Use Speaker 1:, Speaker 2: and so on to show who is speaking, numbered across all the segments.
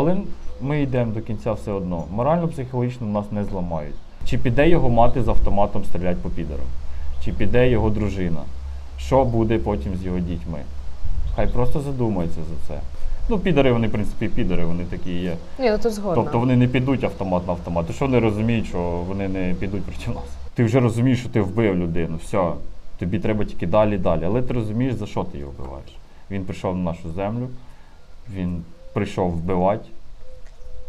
Speaker 1: Але ми йдемо до кінця все одно. Морально-психологічно нас не зламають. Чи піде його мати з автоматом стріляти по підерам? Чи піде його дружина? Що буде потім з його дітьми? Хай просто задумається за це. Ну, підери, вони, в принципі, підери, вони такі є.
Speaker 2: Ні, ну тут згодна.
Speaker 1: Тобто вони не підуть автомат на автомат. То що вони розуміють, що вони не підуть проти нас? Ти вже розумієш, що ти вбив людину. Все, тобі треба тільки далі, далі. Але ти розумієш, за що ти його вбиваєш. Він прийшов на нашу землю, він прийшов вбивати,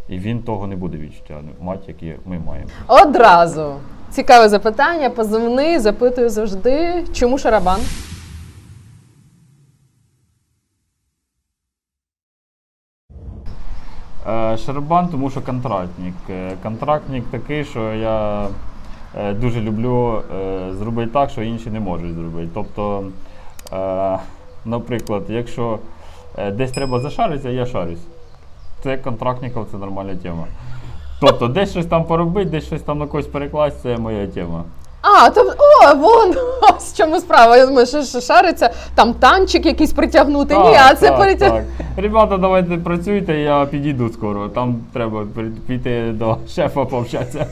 Speaker 1: і він того не буде відчуття мати, які ми маємо.
Speaker 2: Одразу. Цікаве запитання, позивний, запитую завжди. Чому шарабан?
Speaker 1: Е, Шарабан, тому що контрактник. Е, Контрактник такий, що я е, дуже люблю зробити так, що інші не можуть зробити. Тобто, наприклад, якщо десь треба зашаритися, я шарюсь. Це контрактників, це нормальна тема. Тобто, десь щось там поробити, десь щось там на когось перекласти, це моя тема.
Speaker 2: А, то о, вон в чому справа. Я думаю, що шариться, там танчик якийсь притягнути. Ні, а це перетяг.
Speaker 1: так. Ребята, давайте працюйте, я підійду скоро. Там треба пі- піти до шефа пообщатися.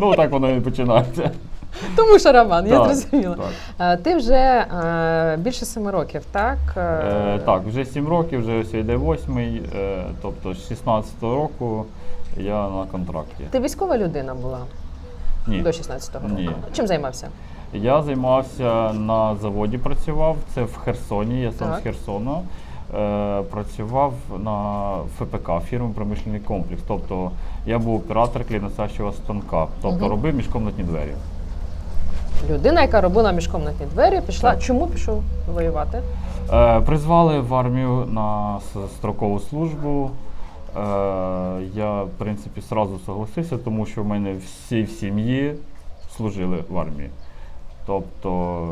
Speaker 1: Ну, так воно і починається.
Speaker 2: Тому шарабан, я
Speaker 1: Так,
Speaker 2: зрозуміла.
Speaker 1: так.
Speaker 2: Е, Ти вже е, більше семи років, так?
Speaker 1: Е, так, вже 7 років, вже ось йде восьмий, е, тобто з 16-го року я на контракті.
Speaker 2: Ти військова людина була
Speaker 1: Ні.
Speaker 2: до 16-го року.
Speaker 1: Ні.
Speaker 2: Чим займався?
Speaker 1: Я займався на заводі, працював, це в Херсоні, я сам
Speaker 2: Так.
Speaker 1: з Херсона. Е, працював на ФПК, фірму промишлений комплекс. Тобто я був оператор кліносачого станка, тобто робив міжкомнатні двері.
Speaker 2: Людина, яка робила міжкомнатні двері, пішла.
Speaker 1: Так.
Speaker 2: Чому пішов воювати?
Speaker 1: Е, призвали в армію на строкову службу. Е, я, в принципі, сразу согласився, тому що в мене всі в сім'ї служили в армії. Тобто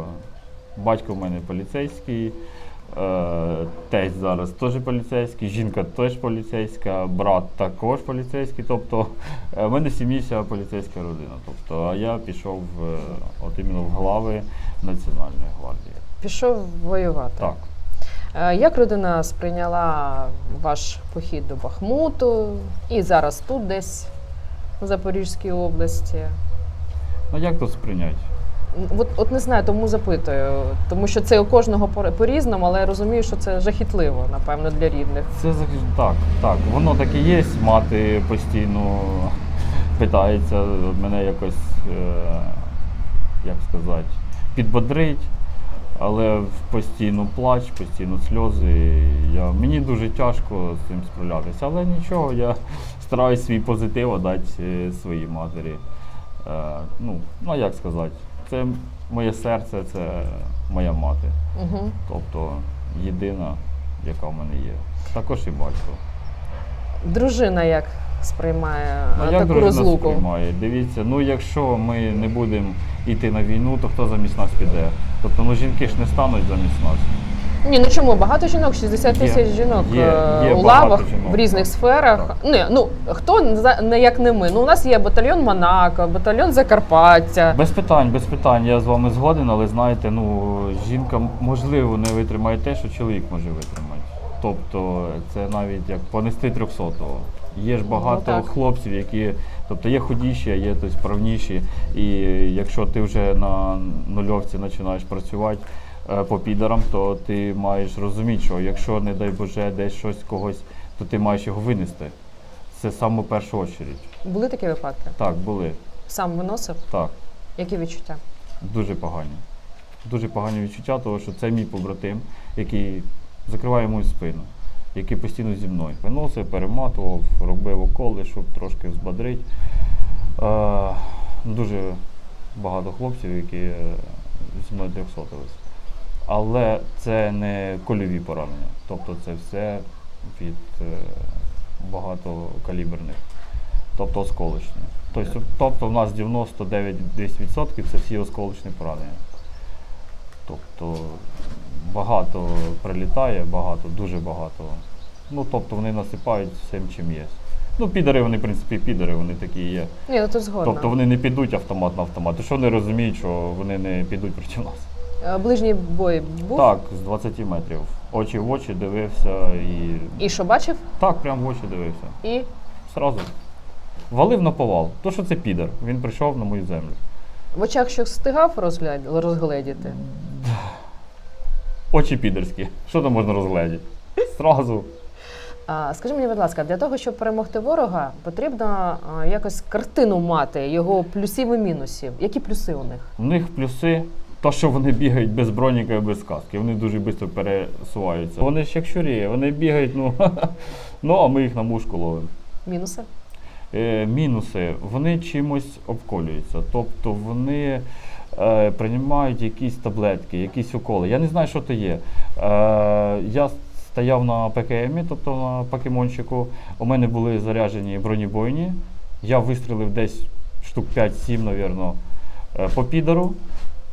Speaker 1: батько в мене поліцейський, е, тесть зараз теж поліцейський, жінка теж поліцейська, брат також поліцейський. Тобто е, в мене в сім'ї вся поліцейська родина. Тобто, а я пішов е, от іменно в глави Національної гвардії.
Speaker 2: Пішов воювати.
Speaker 1: Так.
Speaker 2: Як родина сприйняла ваш похід до Бахмуту і зараз тут десь в Запорізькій області?
Speaker 1: Ну як то сприйняти?
Speaker 2: От, от не знаю, тому запитую. Тому що це у кожного по- по-різному, але я розумію, що це жахітливо, напевно, для рідних.
Speaker 1: Це так, так. Воно так і є. Мати постійно питається мене якось, е, як сказати, підбодрить, але постійно плач, постійно сльози. Я, мені дуже тяжко з цим справлятися, але нічого, я стараюсь свій позитив дати е, своїй матері. Е, ну, ну як сказати, це моє серце, це моя мати.
Speaker 2: Угу.
Speaker 1: Тобто єдина, яка в мене є. Також і батько.
Speaker 2: Дружина як сприймає
Speaker 1: Ну, як
Speaker 2: таку
Speaker 1: дружина
Speaker 2: розлуку?
Speaker 1: сприймає? Дивіться, ну якщо ми не будемо йти на війну, то хто замість нас піде? Тобто ну жінки ж не стануть замість нас.
Speaker 2: Ні, ну чому багато жінок, 60 тисяч жінок
Speaker 1: є,
Speaker 2: е,
Speaker 1: є
Speaker 2: у
Speaker 1: багато
Speaker 2: лавах
Speaker 1: жінок,
Speaker 2: в різних сферах.
Speaker 1: Так.
Speaker 2: Не, ну хто не за- не як не ми? Ну у нас є батальйон Монако, батальйон Закарпаття.
Speaker 1: Без питань, без питань, я з вами згоден, але знаєте, ну жінка можливо не витримає те, що чоловік може витримати. Тобто це навіть як понести 300-го. Є ж багато
Speaker 2: Ну, так.
Speaker 1: хлопців, які, тобто є худіші, а є тобто, справніші. І якщо ти вже на нульовці починаєш працювати по підарам, то ти маєш розуміти, що якщо, не дай Боже, десь щось когось, то ти маєш його винести. Це саме в першу очередь.
Speaker 2: Були такі випадки?
Speaker 1: Так, були.
Speaker 2: Сам виносив?
Speaker 1: Так.
Speaker 2: Які відчуття?
Speaker 1: Дуже погані. Дуже погані відчуття, тому що це мій побратим, який закриває мою спину, який постійно зі мною виносив, перематував, робив уколи, щоб трошки взбодрити. Е, дуже багато хлопців, які е, зі мною трьохсотились. Але це не кольові поранення. Тобто це все від е, багатокаліберних, тобто осколочні. Тобто, тобто в нас 99-10% це всі осколочні поранення. Тобто багато прилітає, багато, дуже багато. Ну, тобто вони насипають всім, чим є. Ну, підари, вони, в принципі, підари, вони такі є.
Speaker 2: Ні, ну тут згодна.
Speaker 1: Тобто вони не підуть автомат на автомат. І що вони розуміють, що вони не підуть проти нас?
Speaker 2: Е, Ближній бой був?
Speaker 1: Так, з 20 метрів Очі в очі дивився і.
Speaker 2: І що бачив?
Speaker 1: Так, прям в очі дивився.
Speaker 2: І
Speaker 1: Сразу. Валив на повал. То, що це підер. Він прийшов на мою землю.
Speaker 2: в очах що встигав розгляд... розгледіти?
Speaker 1: Очі підерські. Що там можна розглядіти? Сразу.
Speaker 2: А, скажи мені, будь ласка, для того, щоб перемогти ворога, потрібно а, якось картину мати його плюсів і мінусів. Які плюси у них?
Speaker 1: У них плюси, то, що вони бігають без броніка і без каски. Вони дуже швидко пересуваються. Вони ж як щурі, вони бігають, ну, ну а ми їх на мушку ловимо.
Speaker 2: Мінуси?
Speaker 1: Е, мінуси, вони чимось обколюються. Тобто вони е, приймають якісь таблетки, якісь уколи. Я не знаю, що то є. Е, я стояв на ПКМі, тобто на покемончику. У мене були заряджені бронебойні. Я вистрілив десь штук 5-7, навірно, е, по підеру.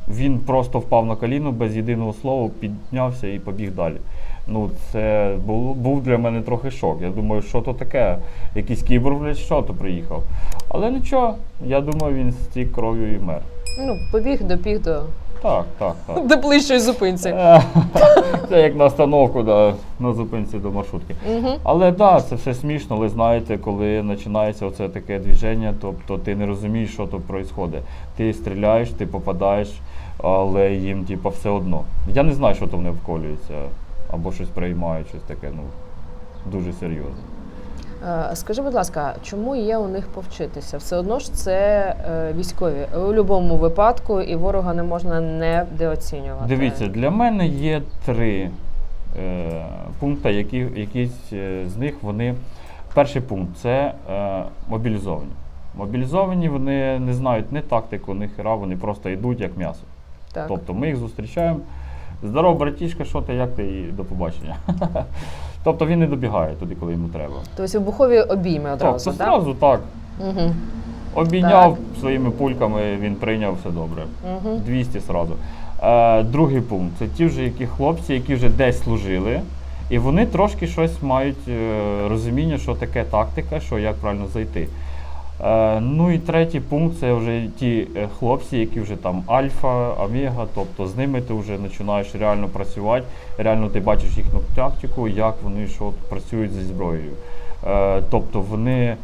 Speaker 1: Він просто впав на коліно без єдиного слова, піднявся і побіг далі. Ну, це був, був для мене трохи шок. Я думаю, що то таке? Якийсь кібер, блядь, що то приїхав. Але нічого, я думаю, він з цією кров'ю і мер.
Speaker 2: Ну, побіг, добіг до,
Speaker 1: Так, так, так.
Speaker 2: до ближчої зупинці.
Speaker 1: Е, Це як на остановку да, на зупинці до маршрутки.
Speaker 2: Угу.
Speaker 1: Але так, да, це все смішно, але знаєте, коли починається оце таке движення, тобто ти не розумієш, що тут відбувається. Ти стріляєш, ти попадаєш, але їм типу, все одно. Я не знаю, що то вони вколюються, або щось приймають, щось таке, ну, дуже серйозно.
Speaker 2: Е, Скажи, будь ласка, чому є у них повчитися? Все одно ж це е, військові. У будь-якому випадку і ворога не можна недооцінювати.
Speaker 1: Дивіться, для мене є три е, пункти, які, якісь е, з них вони. Перший пункт це е, мобілізовані. Мобілізовані вони не знають ні тактику, ні хера, вони просто йдуть як м'ясо. Тобто ми їх зустрічаємо. Здоров, братішка, що ти, як ти і до побачення. тобто він не добігає туди, коли йому треба.
Speaker 2: Тобто вибухові обійми одразу,
Speaker 1: так, то
Speaker 2: так?
Speaker 1: зразу так.
Speaker 2: Угу.
Speaker 1: Обійняв своїми пульками, він прийняв все добре.
Speaker 2: Угу.
Speaker 1: 200 одразу. Е, другий пункт це ті вже які хлопці, які вже десь служили, і вони трошки щось мають е, розуміння, що таке тактика, що як правильно зайти. Е, ну і третій пункт це вже ті е, хлопці, які вже там альфа, омега, тобто з ними ти вже починаєш реально працювати, реально ти бачиш їхню тактику, як вони що працюють зі зброєю. Е, тобто вони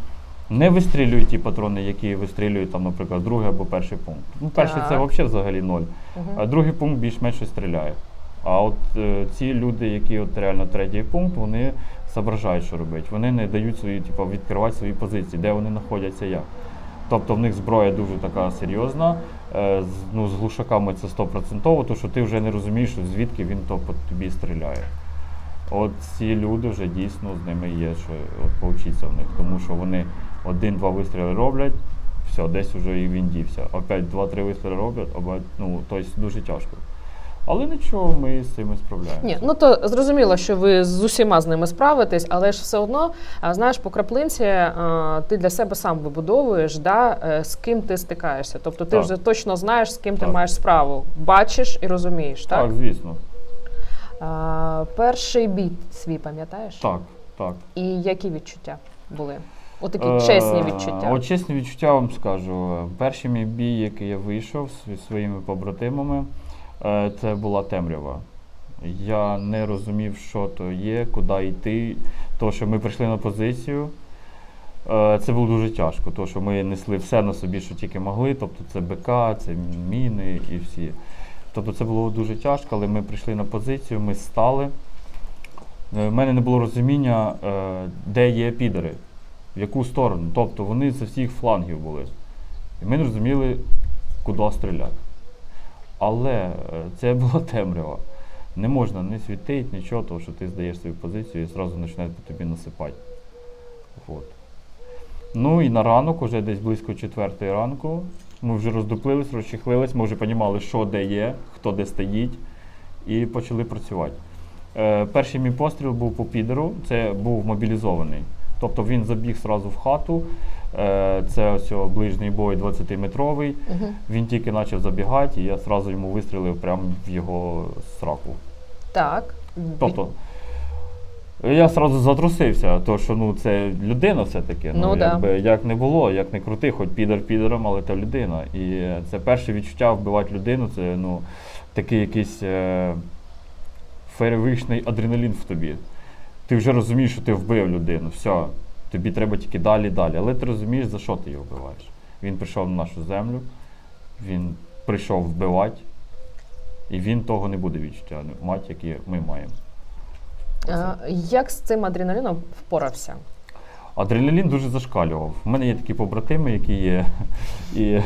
Speaker 1: не вистрілюють ті патрони, які вистрілюють там, наприклад, другий або перший пункт. Ну, перший це взагалі взагалі ноль. А другий пункт більш-менш стріляє. А от е, ці люди, які от реально третій пункт, вони зображають, що робити. Вони не дають свої, типу, відкривати свої позиції, де вони знаходяться як. Тобто в них зброя дуже така серйозна. Е, з, ну, з глушаками це 100%, то що ти вже не розумієш, звідки він то по тобі стріляє. От ці люди вже дійсно з ними є, що от повчитися в них, тому що вони один-два вистріли роблять, все, десь вже і він дівся. Опять два-три вистріли роблять, оба, ну, тобто дуже тяжко. Але нічого, ми з цим справляємося.
Speaker 2: Ні, ну то зрозуміло, що ви з усіма з ними справитесь, але ж все одно, знаєш, по краплинці ти для себе сам вибудовуєш, да, е, з ким ти стикаєшся. Тобто ти
Speaker 1: Так.
Speaker 2: вже точно знаєш, з ким ти маєш справу. Бачиш і розумієш, так?
Speaker 1: Так, звісно.
Speaker 2: А, перший бій свій пам'ятаєш?
Speaker 1: Так, так.
Speaker 2: І які відчуття були? Отакі
Speaker 1: Е,
Speaker 2: чесні відчуття.
Speaker 1: От чесні відчуття вам скажу. Перший мій бій, який я вийшов зі своїми побратимами, це була темрява. Я не розумів, що то є, куди йти. То, що ми прийшли на позицію, е, це було дуже тяжко, тому що ми несли все на собі, що тільки могли. Тобто це БК, це міни і всі. Тобто це було дуже тяжко, але ми прийшли на позицію, ми стали. У мене не було розуміння, е, де є підери, в яку сторону. Тобто вони з всіх флангів були. І ми не розуміли, куди стріляти. Але е, це була темрява. Не можна не світити, нічого, тому що ти здаєш свою позицію і одразу починають по тобі насипати. От. Ну і на ранок, уже десь близько четвертої ранку, ми вже роздуплились, розчехлились, ми вже розуміли, що де є, хто де стоїть, і почали працювати. Е, перший мій постріл був по підеру, це був мобілізований. Тобто він забіг одразу в хату. Е, це ось ближній бой 20-метровий.
Speaker 2: Угу.
Speaker 1: Він тільки почав забігати, і я одразу йому вистрілив прямо в його сраку.
Speaker 2: Так.
Speaker 1: Тобто, я одразу затрусився, тому що ну, це людина все-таки.
Speaker 2: Ну, да.
Speaker 1: якби, як не було, як не крути, хоч підер підером, але це людина. І це перше відчуття вбивати людину, це ну, такий якийсь е, феєричний адреналін в тобі. Ти вже розумієш, що ти вбив людину. Все, тобі треба тільки далі, далі. Але ти розумієш, за що ти його вбиваєш. Він прийшов на нашу землю, він прийшов вбивати, і він того не буде відчуття мать, які ми маємо.
Speaker 2: А, Як з цим адреналіном впорався?
Speaker 1: Адреналін дуже зашкалював. У мене є такі побратими, які є і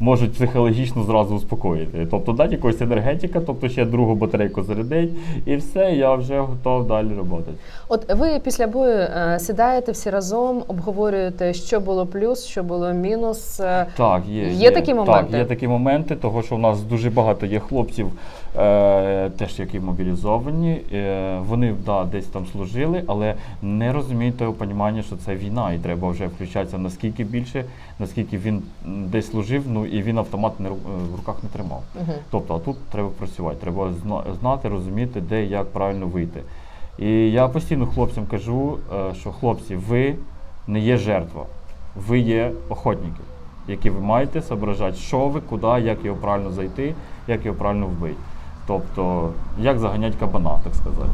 Speaker 1: можуть психологічно зразу успокоїти. Тобто дати якогось енергетика, тобто ще другу батарейку зарядить, і все, я вже готов далі працювати.
Speaker 2: От ви після бою е, сідаєте всі разом, обговорюєте, що було плюс, що було мінус. е,
Speaker 1: Так, є.
Speaker 2: Є такі моменти?
Speaker 1: Так, є такі моменти, того що в нас дуже багато є хлопців, теж які мобілізовані. Е, вони да, десь там служили, але не розуміють того розуміння, що це війна, і треба вже включатися наскільки більше, наскільки він десь служив, ну і він автомат не, е, в руках не тримав.
Speaker 2: Мгм.
Speaker 1: Тобто, а тут треба працювати, треба зна- знати, розуміти, де і як правильно вийти. І я постійно хлопцям кажу, е, що хлопці, ви не є жертва, ви є охотники, які ви маєте зображати, що ви, куди, як його правильно зайти, як його правильно вбити. Тобто, як заганяти кабана, так сказати.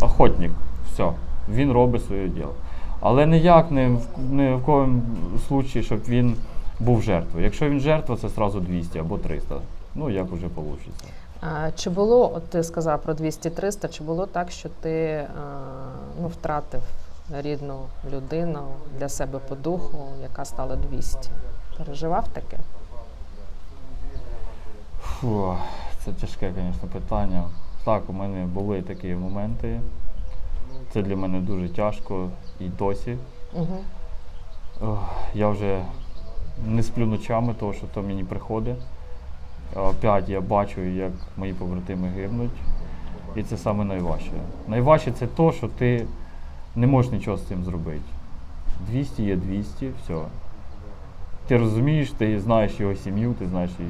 Speaker 1: Охотник, все, він робить своє діло. Але ніяк не в, не в коєму случаї, щоб він був жертвою. Якщо він жертва, це одразу 200 або 300. Ну, як вже вийде.
Speaker 2: А, Чи було, от ти сказав про 200-300, чи було так, що ти ну, втратив рідну людину для себе по духу, яка стала 200? Переживав таке?
Speaker 1: Фу, це тяжке, звісно, питання. Так, у мене були такі моменти. Це для мене дуже тяжко і досі.
Speaker 2: Угу.
Speaker 1: Ох, я вже не сплю ночами, тому що то мені приходить. Опять я бачу, як мої побратими гибнуть. І це саме найважче. Найважче це то, що ти не можеш нічого з цим зробити. 200 є 200, все. Ти розумієш, ти знаєш його сім'ю, ти знаєш і,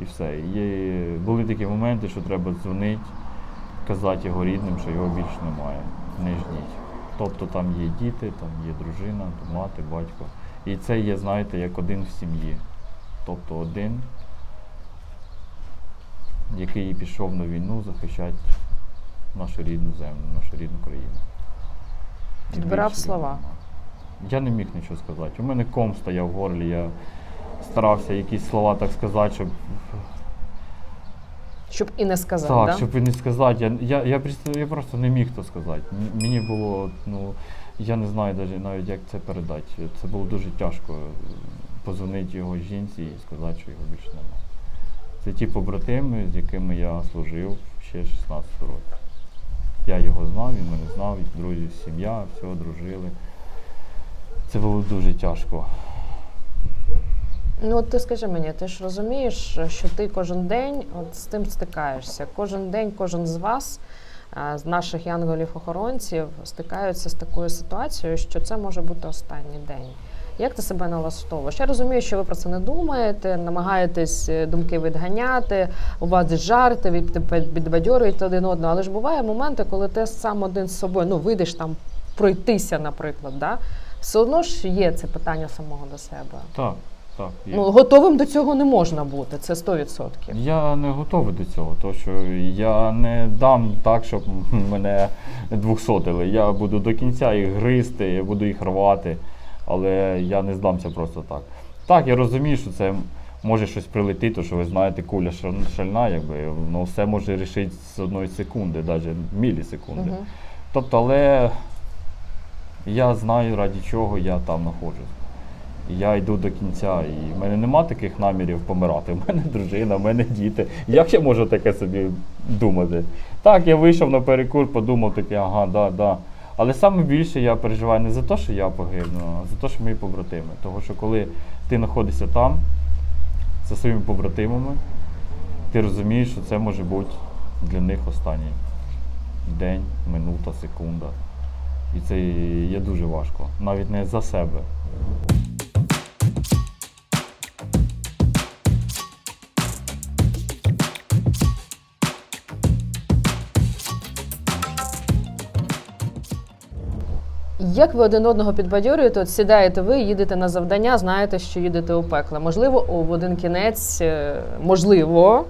Speaker 1: і все. Є, були такі моменти, що треба дзвонити, казати його рідним, що його більше немає. Не ждіть. Тобто там є діти, там є дружина, мати, батько. І це є, знаєте, як один в сім'ї. Тобто один, який пішов на війну захищати нашу рідну землю, нашу рідну країну. І
Speaker 2: Підбирав
Speaker 1: більше
Speaker 2: слова.
Speaker 1: Я не міг нічого сказати. У мене ком стояв в горлі, я старався якісь слова так сказати, щоб
Speaker 2: Щоб і не сказав,
Speaker 1: так,
Speaker 2: да?
Speaker 1: щоб і не сказати. Я, я, я, просто, я просто не міг то сказати. Мені було, ну, я не знаю навіть, навіть як це передати. Це було дуже тяжко е, позвонити його жінці і сказати, що його більше немає. Це ті побратими, з якими я служив ще 16 років. Я його знав, він мене знав, друзі, сім'я, все, дружили. Це було дуже тяжко.
Speaker 2: Ну, от ти скажи мені, ти ж розумієш, що ти кожен день от з тим стикаєшся. Кожен день, кожен з вас, з наших янголів-охоронців, стикаються з такою ситуацією, що це може бути останній день. Як ти себе налаштовуєш? Я розумію, що ви про це не думаєте, намагаєтесь е, думки відганяти, у вас жарти, ви під- підбадьорюєте один одного, але ж буває моменти, коли ти сам один з собою, ну вийдеш там пройтися, наприклад, да? все одно ж є це питання самого до себе.
Speaker 1: Так, так. є.
Speaker 2: Ну, готовим до цього не можна бути, це 100%.
Speaker 1: Я не готовий до цього, тому що я не дам так, щоб мене двохсотили. Я буду до кінця їх гризти, я буду їх рвати, але я не здамся просто так. Так, я розумію, що це може щось прилетіти, то що ви знаєте, куля шаль- шальна, якби воно все може рішити з одної секунди, навіть мілісекунди.
Speaker 2: Угу.
Speaker 1: Тобто, але я знаю, раді чого я там знаходжусь. Я йду до кінця, і в мене нема таких намірів помирати. У мене дружина, в мене діти. Як я можу таке собі думати? Так, я вийшов на перекур, подумав таке, ага, да, да. Але саме більше я переживаю не за те, що я погибну, а за те, що мої побратими. Тому що коли ти знаходишся там зі своїми побратимами, ти розумієш, що це може бути для них останній день, минута, секунда. І це є дуже важко. Навіть не за себе.
Speaker 2: Як ви один одного підбадьорюєте? От сідаєте ви, їдете на завдання, знаєте, що їдете у пекло. Можливо, в один кінець, е, можливо,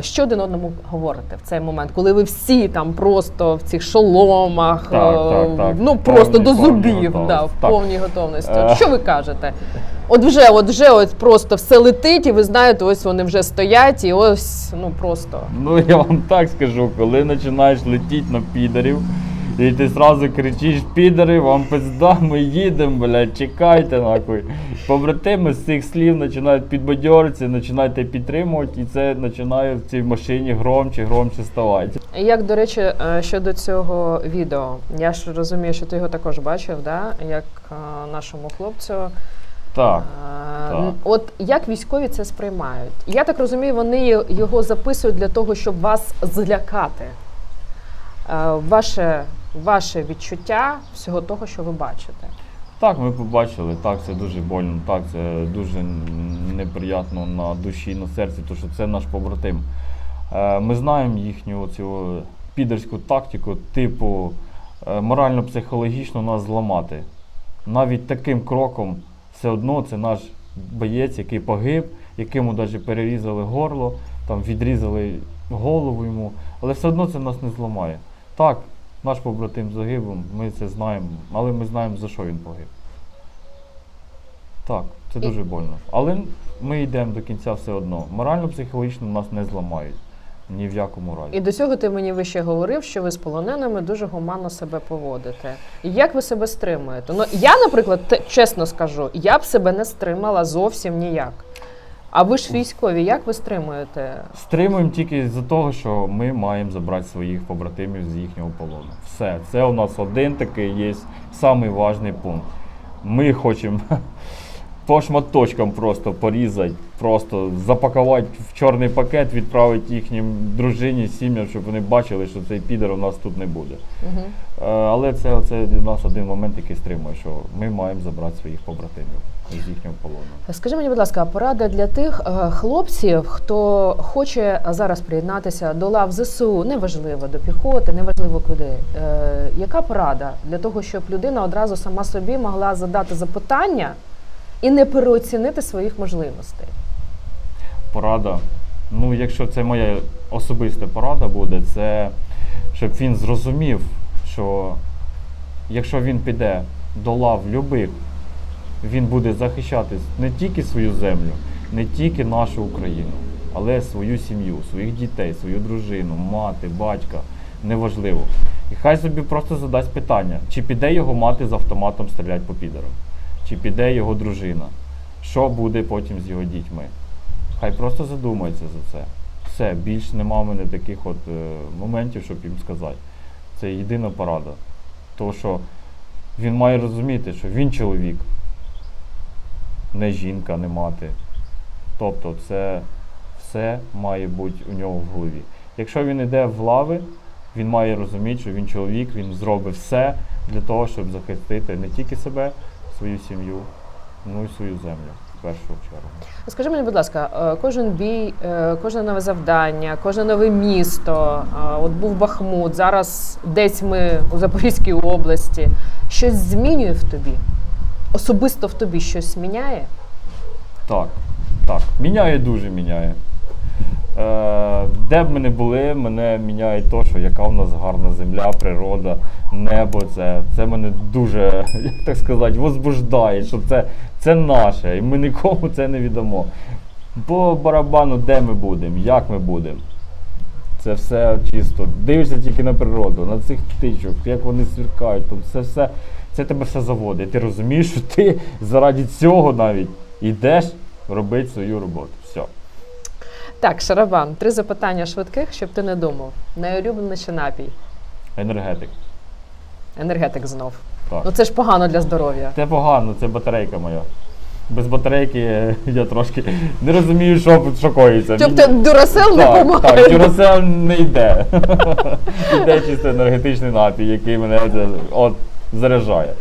Speaker 2: Що один одному говорите в цей момент, коли ви всі там просто в цих шоломах,
Speaker 1: Так,
Speaker 2: е,
Speaker 1: так, так.
Speaker 2: ну просто
Speaker 1: Повні-
Speaker 2: до зубів,
Speaker 1: готовності.
Speaker 2: да, в повній готовності.
Speaker 1: Е.
Speaker 2: От Що ви кажете? От вже, от вже от просто все летить, і ви знаєте, ось вони вже стоять, і ось ну просто.
Speaker 1: Ну я вам так скажу, коли починаєш летіти на підарів, і ти зразу кричиш, підари, вам пизда, ми їдемо, блядь, чекайте нахуй. Побратими з цих слів починають підбадьоритися, починають підтримувати, і це починає в цій машині громче, громче ставати.
Speaker 2: Як, до речі, е, щодо цього відео, я ж розумію, що ти його також бачив, да? як е, нашому хлопцю.
Speaker 1: Так.
Speaker 2: Е,
Speaker 1: так.
Speaker 2: От як військові це сприймають? Я так розумію, вони його записують для того, щоб вас злякати. Ваше, ваше відчуття всього того, що ви бачите.
Speaker 1: Так, ми побачили, так, це дуже больно, так, це дуже неприємно на душі, на серці, тому що це наш побратим. Е, Ми знаємо їхню цю підерську тактику, типу е, морально-психологічно нас зламати. Навіть таким кроком все одно це наш боєць, який погиб, якому навіть перерізали горло, там відрізали голову йому, але все одно це нас не зламає. Так, наш побратим загиб, ми це знаємо, але ми знаємо, за що він погиб. Так, це дуже больно. Але ми йдемо до кінця все одно. Морально-психологічно нас не зламають. Ні в якому разі.
Speaker 2: І до цього ти мені вище говорив, що ви з полоненими дуже гуманно себе поводите. І Як ви себе стримуєте? Ну я, наприклад, чесно скажу, я б себе не стримала зовсім ніяк. А ви ж військові, як ви стримуєте?
Speaker 1: Стримуємо тільки з-за того, що ми маємо забрати своїх побратимів з їхнього полону. Все, це у нас один такий є важний пункт. Ми хочемо по шматочкам просто порізати, просто запакувати в чорний пакет, відправити їхнім дружині, сім'ям, щоб вони бачили, що цей підер у нас тут не буде.
Speaker 2: Угу.
Speaker 1: Е, Але це, це для нас один момент, який стримує, що ми маємо забрати своїх побратимів з їхнього полону.
Speaker 2: Скажи мені, будь ласка, порада для тих е, хлопців, хто хоче зараз приєднатися до лав ЗСУ, неважливо до піхоти, неважливо куди. Е, яка порада для того, щоб людина одразу сама собі могла задати запитання і не переоцінити своїх можливостей?
Speaker 1: Порада. Ну, якщо це моя особиста порада буде, це щоб він зрозумів, що якщо він піде до лав любих, він буде захищати не тільки свою землю, не тільки нашу Україну, але свою сім'ю, своїх дітей, свою дружину, мати, батька, неважливо. І хай собі просто задасть питання, чи піде його мати з автоматом стріляти по підерам, чи піде його дружина, що буде потім з його дітьми. Хай просто задумається за це. Все, більш нема в мене таких от е, моментів, щоб їм сказати. Це єдина порада. Тому що він має розуміти, що він чоловік, не жінка, не мати. Тобто це все має бути у нього в голові. Якщо він йде в лави, він має розуміти, що він чоловік, він зробить все для того, щоб захистити не тільки себе, свою сім'ю, ну і свою землю в першу чергу.
Speaker 2: Скажи мені, будь ласка, е, кожен бій, е, кожне нове завдання, кожне нове місто. е, От був Бахмут, зараз десь ми у Запорізькій області. Щось змінює в тобі? Особисто в тобі щось міняє?
Speaker 1: Так, так. Міняє дуже міняє. Е, де б ми не були, мене міняє то, що яка в нас гарна земля, природа, небо. Це, це мене дуже, як так сказати, возбуждає, що це, це наше, і ми нікому це не віддамо. По барабану, де ми будемо, як ми будемо. Це все чисто. Дивишся тільки на природу, на цих птичок, як вони сверкають, то це все, це тебе все заводить. Ти розумієш, що ти заради цього навіть йдеш робити свою роботу.
Speaker 2: Так, Шарабан, три запитання швидких, щоб ти не думав. Найулюбленіший напій.
Speaker 1: Енергетик.
Speaker 2: Енергетик знов.
Speaker 1: Так.
Speaker 2: Ну це ж погано для здоров'я.
Speaker 1: Це погано, це батарейка моя. Без батарейки я трошки не розумію, що, що коїться.
Speaker 2: Тобто дурасел не
Speaker 1: так,
Speaker 2: допомагає.
Speaker 1: так, Дюрасел не йде. Йде чисто енергетичний напій, який мене от, заряджає.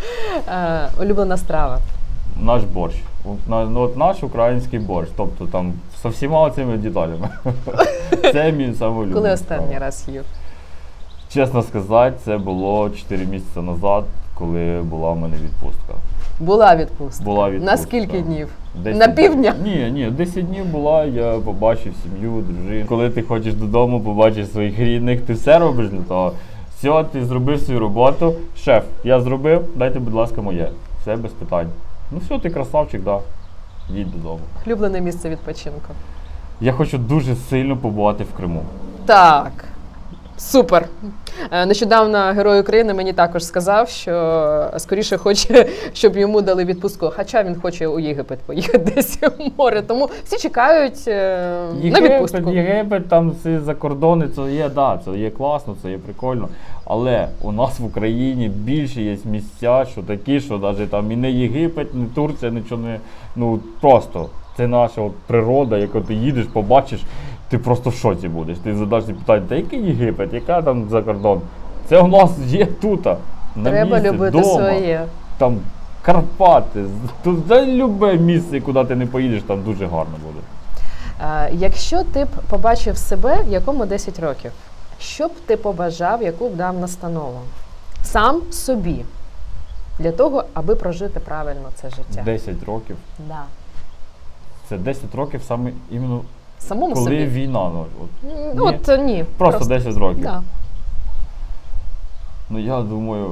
Speaker 2: Е, улюблена страва.
Speaker 1: Наш борщ. На- ну, от наш український борщ. Тобто там з всіма цими деталями. Це мій самий
Speaker 2: Коли останній раз їв?
Speaker 1: Чесно сказати, це було 4 місяці назад. коли була в мене відпустка.
Speaker 2: Була відпустка.
Speaker 1: Була відпустка.
Speaker 2: На скільки днів?
Speaker 1: Десять-
Speaker 2: На півдня?
Speaker 1: Ні, ні, 10 днів була, я побачив сім'ю, дружину. Коли ти хочеш додому, побачиш своїх рідних, ти все робиш для того. Все, ти зробив свою роботу. Шеф, я зробив, дайте, будь ласка, моє. Все без питань. Ну все, ти красавчик, да. Їдь додому.
Speaker 2: Улюблене місце відпочинку.
Speaker 1: Я хочу дуже сильно побувати в Криму.
Speaker 2: Так. Супер. Е, Нещодавно герой України мені також сказав, що скоріше хоче, щоб йому дали відпустку. Хоча він хоче у Єгипет поїхати десь у море. Тому всі чекають е, на відпустку.
Speaker 1: Єгипет, там ці закордони, це є, да, це є класно, це є прикольно. Але у нас в Україні більше є місця, що такі, що навіть там і не Єгипет, не Турція, нічого не. Ну просто це наша от природа, яку ти їдеш, побачиш, ти просто в шоці будеш. Ти задаш ці питання, та який Єгипет, яка там за кордон? Це у нас є тут. На
Speaker 2: Треба
Speaker 1: місці,
Speaker 2: любити
Speaker 1: вдома.
Speaker 2: своє.
Speaker 1: Там Карпати, тут за любе місце, куди ти не поїдеш, там дуже гарно буде.
Speaker 2: Е, Якщо ти б побачив себе, якому 10 років, що б ти побажав, яку б дав настанову? Сам собі. Для того, аби прожити правильно це життя.
Speaker 1: 10 років.
Speaker 2: Да.
Speaker 1: Це 10 років саме іменно
Speaker 2: Самому
Speaker 1: коли
Speaker 2: собі.
Speaker 1: війна. Ну, от, Ні.
Speaker 2: От е, ні.
Speaker 1: просто, 10 років.
Speaker 2: Да.
Speaker 1: Ну я думаю,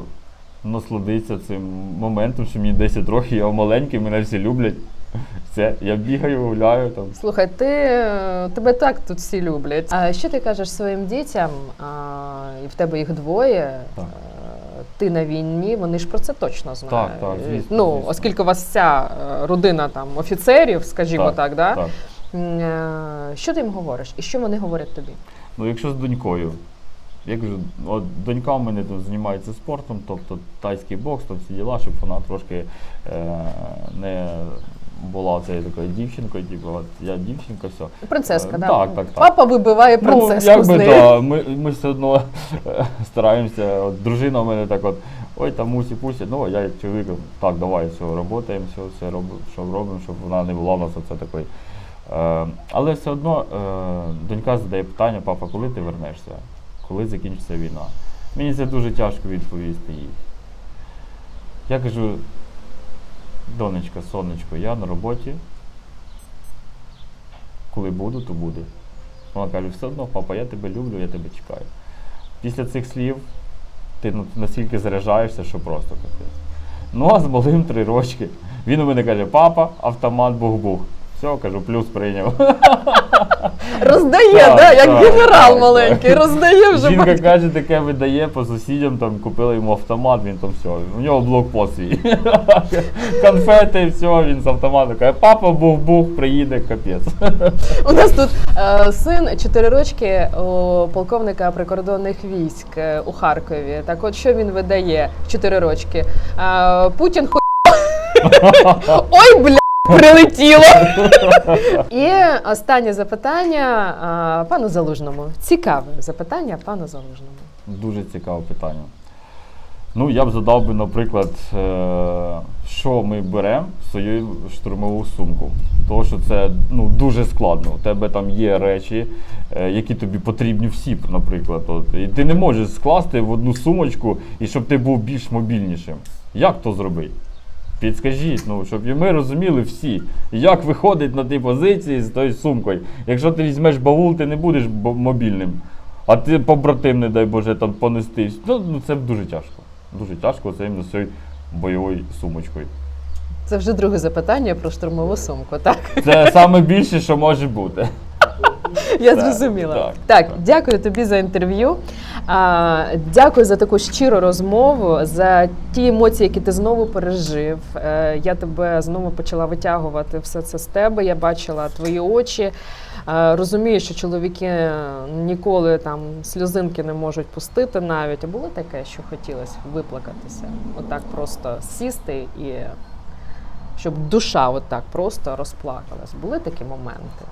Speaker 1: насладитися цим моментом, що мені 10 років, я маленький, мене всі люблять. Все, я бігаю, гуляю там.
Speaker 2: Слухай, ти е, тебе так тут всі люблять. А що ти кажеш своїм дітям? А, і в тебе їх двоє.
Speaker 1: Так.
Speaker 2: е, Ти на війні, вони ж про це точно знають.
Speaker 1: Так, так, звісно,
Speaker 2: ну,
Speaker 1: звісно.
Speaker 2: оскільки у вас вся е, родина там офіцерів, скажімо так,
Speaker 1: Так,
Speaker 2: да?
Speaker 1: так.
Speaker 2: Е, що ти їм говориш? І що вони говорять тобі?
Speaker 1: Ну, якщо з донькою, я кажу, от донька в мене тут займається спортом, тобто тайський бокс, там всі діла, щоб вона трошки е, не була цією такою дівчинкою, типу, от я дівчинка, все.
Speaker 2: Принцеска,
Speaker 1: Е,
Speaker 2: да?
Speaker 1: так, так, так.
Speaker 2: Папа вибиває принцеску
Speaker 1: ну,
Speaker 2: з неї.
Speaker 1: да, ми, ми все одно е, стараємося. От, дружина в мене так от, ой, там мусі пусі, ну я чоловік, так, давай, все, працюємо, все, все робимо, що робимо, щоб вона не була в нас оце такою. Е, але все одно е, донька задає питання, папа, коли ти вернешся? Коли закінчиться війна? Мені це дуже тяжко відповісти їй. Я кажу, донечка, сонечко, я на роботі. Коли буду, то буду. Вона каже, все одно, папа, я тебе люблю, я тебе чекаю. Після цих слів ти настільки заряджаєшся, що просто капець. Ну а з малим три рочки. Він у мене каже, папа, автомат бух-бух. Все, кажу, плюс прийняв.
Speaker 2: Роздає,
Speaker 1: Так,
Speaker 2: да, як
Speaker 1: так,
Speaker 2: генерал
Speaker 1: так,
Speaker 2: маленький,
Speaker 1: так.
Speaker 2: роздає вже.
Speaker 1: Жінка
Speaker 2: батько.
Speaker 1: каже, таке видає по сусідям, там купили йому автомат, він там все. У нього блокпост свій. Конфети, все, він з автоматом каже, папа бух-бух, приїде, капець.
Speaker 2: У нас тут е, син 4 рочки у полковника прикордонних військ е, у Харкові. Так от що він видає в 4 рочки? Е, Путін ху... Ой, бля! Прилетіло. І останнє запитання пану Залужному. Цікаве запитання пану Залужному.
Speaker 1: Дуже цікаве питання. Ну, я б задав би, наприклад, е, що ми беремо в свою штурмову сумку. Тому що це ну, дуже складно. У тебе там є речі, е, які тобі потрібні всі, наприклад. От. І ти не можеш скласти в одну сумочку і щоб ти був більш мобільнішим. Як то зробити? Підскажіть, ну, щоб і ми розуміли всі, як виходить на ті позиції з тою сумкою. Якщо ти візьмеш баул, ти не будеш мобільним. А ти побратим, не дай Боже, там понести. Ну, ну це дуже тяжко. Дуже тяжко це іменно з цією бойовою сумочкою.
Speaker 2: Це вже друге запитання про штурмову сумку. Так,
Speaker 1: Це саме більше, що може бути.
Speaker 2: я зрозуміла.
Speaker 1: так,
Speaker 2: дякую тобі за інтерв'ю. Дякую за таку щиру розмову, за ті емоції, які ти знову пережив. Е, я тебе знову почала витягувати все це з тебе. Я бачила твої очі. Е, розумію, що чоловіки ніколи там сльозинки не можуть пустити навіть. А було таке, що хотілося виплакатися. Отак просто сісти і щоб душа отак просто розплакалась. Були такі моменти.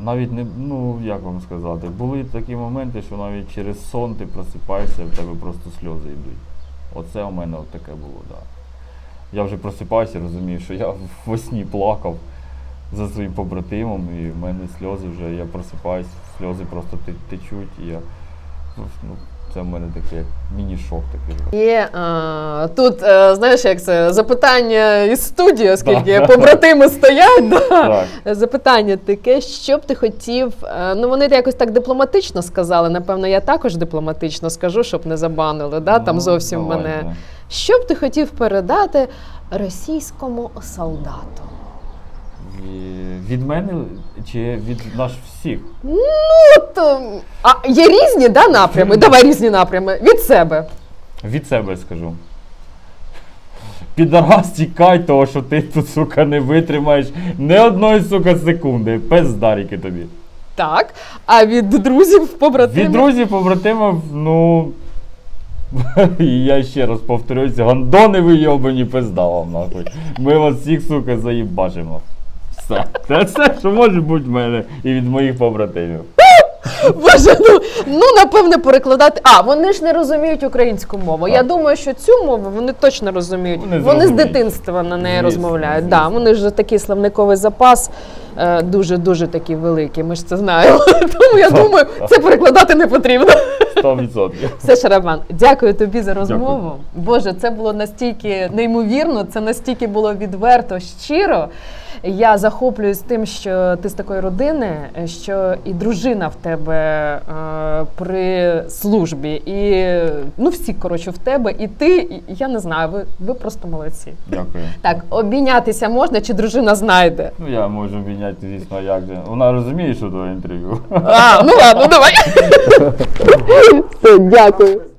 Speaker 1: Навіть не, ну як вам сказати, були такі моменти, що навіть через сон ти просипаєшся, в тебе просто сльози йдуть. Оце у мене от таке було, так. Да. Я вже просипаюся, розумію, що я во сні плакав за своїм побратимом, і в мене сльози вже, я просипаюсь, сльози просто течуть, і я ну, Це в мене таке міні-шок такий.
Speaker 2: І е, тут, е, знаєш, як це запитання із студії, оскільки
Speaker 1: Да.
Speaker 2: побратими стоять. Да.
Speaker 1: Так.
Speaker 2: Запитання таке, що б ти хотів. е, Ну вони якось так дипломатично сказали. Напевно, я також дипломатично скажу, щоб не забанили. Да? Там
Speaker 1: Ну,
Speaker 2: зовсім
Speaker 1: давайте.
Speaker 2: мене. Що б ти хотів передати російському солдату?
Speaker 1: Від мене чи від нас всіх?
Speaker 2: От, е, а є різні да, напрями? Давай різні напрями. Від себе.
Speaker 1: Від себе скажу. Підарас тікай, того що ти тут, сука, не витримаєш ні одної, сука, секунди. Пиздаріки тобі.
Speaker 2: Так. А від друзів, побратимів?
Speaker 1: Від друзів, побратимів, ну. І я ще раз повторююся, гандони ви йобані пизда вам нахуй. Ми вас всіх, сука, заїбачимо. Все. Це все, що може бути в мене і від моїх побратимів.
Speaker 2: Боже, ну, ну напевне перекладати. А, вони ж не розуміють українську мову.
Speaker 1: Так.
Speaker 2: Я думаю, що цю мову вони точно розуміють.
Speaker 1: Вони
Speaker 2: Вони, з дитинства на неї
Speaker 1: Звісно,
Speaker 2: розмовляють.
Speaker 1: звісно.
Speaker 2: Да, вони ж такий словниковий запас дуже-дуже такий великий. Ми ж це знаємо. Тому я думаю, це перекладати не потрібно.
Speaker 1: 100%.
Speaker 2: Все, Шарабан, дякую тобі за розмову. Боже, це було настільки неймовірно, це настільки було відверто, щиро. Я захоплююсь тим, що ти з такої родини, що і дружина в тебе е, при службі, і ну всі коротше в тебе, і ти. І, я не знаю, ви, ви просто молодці.
Speaker 1: Дякую.
Speaker 2: Так, обійнятися можна, чи дружина знайде?
Speaker 1: Ну я можу обійняти, звісно, як же. Вона розуміє, що твоє інтерв'ю.
Speaker 2: А, ну ладно, давай. Все, дякую.